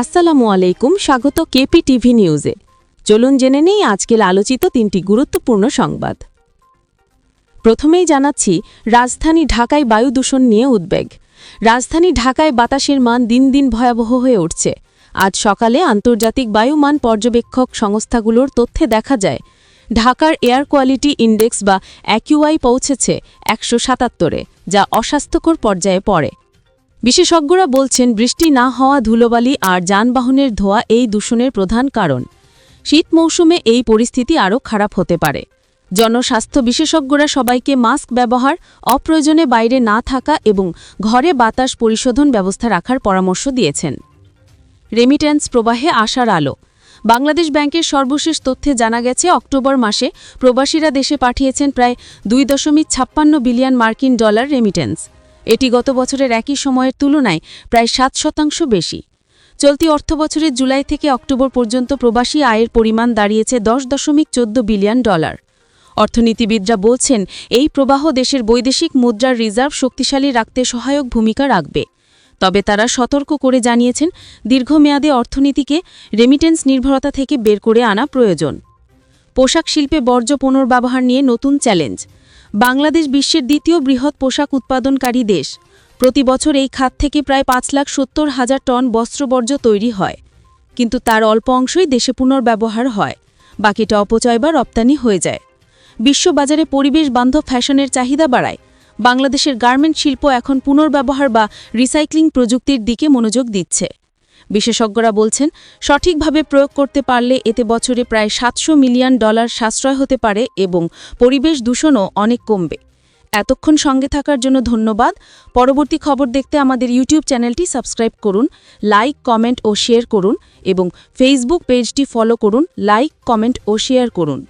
আসসালামু আলাইকুম, স্বাগত কেপি টিভি নিউজে। চলুন জেনে নেই আজকের আলোচিত তিনটি গুরুত্বপূর্ণ সংবাদ। প্রথমেই জানাচ্ছি, রাজধানী ঢাকায় বায়ু দূষণ নিয়ে উদ্বেগ। রাজধানী ঢাকায় বাতাসের মান দিন দিন ভয়াবহ হয়ে উঠছে। আজ সকালে আন্তর্জাতিক বায়ুমান পর্যবেক্ষক সংস্থাগুলোর তথ্যে দেখা যায়, ঢাকার এয়ার কোয়ালিটি ইন্ডেক্স বা অ্যাকিউআই পৌঁছেছে একশো সাতাত্তরে, যা অস্বাস্থ্যকর পর্যায়ে পড়ে। বিশেষজ্ঞরা বলছেন, বৃষ্টি না হওয়া ধুলোবালি আর যানবাহনের ধোয়া এই দূষণের প্রধান কারণ। শীত মৌসুমে এই পরিস্থিতি আরও খারাপ হতে পারে। জনস্বাস্থ্য বিশেষজ্ঞরা সবাইকে মাস্ক ব্যবহার, অপ্রয়োজনে বাইরে না থাকা এবং ঘরে বাতাস পরিশোধন ব্যবস্থা রাখার পরামর্শ দিয়েছেন। রেমিট্যান্স প্রবাহে আসার আলো। বাংলাদেশ ব্যাংকের সর্বশেষ তথ্যে জানা গেছে, অক্টোবর মাসে প্রবাসীরা দেশে পাঠিয়েছেন প্রায় দুই দশমিক ছাপ্পান্ন বিলিয়ন মার্কিন ডলার রেমিটেন্স। এটি গত বছরের একই সময়ের তুলনায় প্রায় সাত শতাংশ বেশি। চলতি অর্থবছরের জুলাই থেকে অক্টোবর পর্যন্ত প্রবাসী আয়ের পরিমাণ দাঁড়িয়েছে দশ দশমিক চোদ্দ বিলিয়ন ডলার। অর্থনীতিবিদরা বলছেন, এই প্রবাহ দেশের বৈদেশিক মুদ্রার রিজার্ভ শক্তিশালী রাখতে সহায়ক ভূমিকা রাখবে। তবে তারা সতর্ক করে জানিয়েছেন, দীর্ঘমেয়াদে অর্থনীতিকে রেমিটেন্স নির্ভরতা থেকে বের করে আনা প্রয়োজন। পোশাক শিল্পে বর্জ্য পুনর্ব্যবহার নিয়ে নতুন চ্যালেঞ্জ বাংলাদেশ বিশ্বের দ্বিতীয় বৃহৎ পোশাক উৎপাদনকারী দেশ। প্রতি বছর এই খাত থেকে প্রায় পাঁচ লাখ সত্তর হাজার টন বস্ত্রবর্জ্য তৈরি হয়। কিন্তু তার অল্প অংশই দেশে পুনর্ব্যবহার হয়। বাকিটা অপচয় বা রপ্তানি হয়ে যায়। বিশ্ববাজারে পরিবেশ বান্ধব ফ্যাশনের চাহিদা বাড়ায়। বাংলাদেশের গার্মেন্ট শিল্প এখন পুনর্ব্যবহার বা রিসাইক্লিং প্রযুক্তির দিকে মনোযোগ দিচ্ছে। বিশেষজ্ঞরা বলছেন, সঠিকভাবে প্রয়োগ করতে পারলে এতে বছরে প্রায় সাতশো মিলিয়ন ডলার সাশ্রয় হতে পারে এবং পরিবেশ দূষণও অনেক কমবে। এতক্ষণ সঙ্গে থাকার জন্য ধন্যবাদ। পরবর্তী খবর দেখতে আমাদের ইউটিউব চ্যানেলটি সাবস্ক্রাইব করুন, লাইক, কমেন্ট ও শেয়ার করুন এবং ফেসবুক পেজটি ফলো করুন, লাইক, কমেন্ট ও শেয়ার করুন।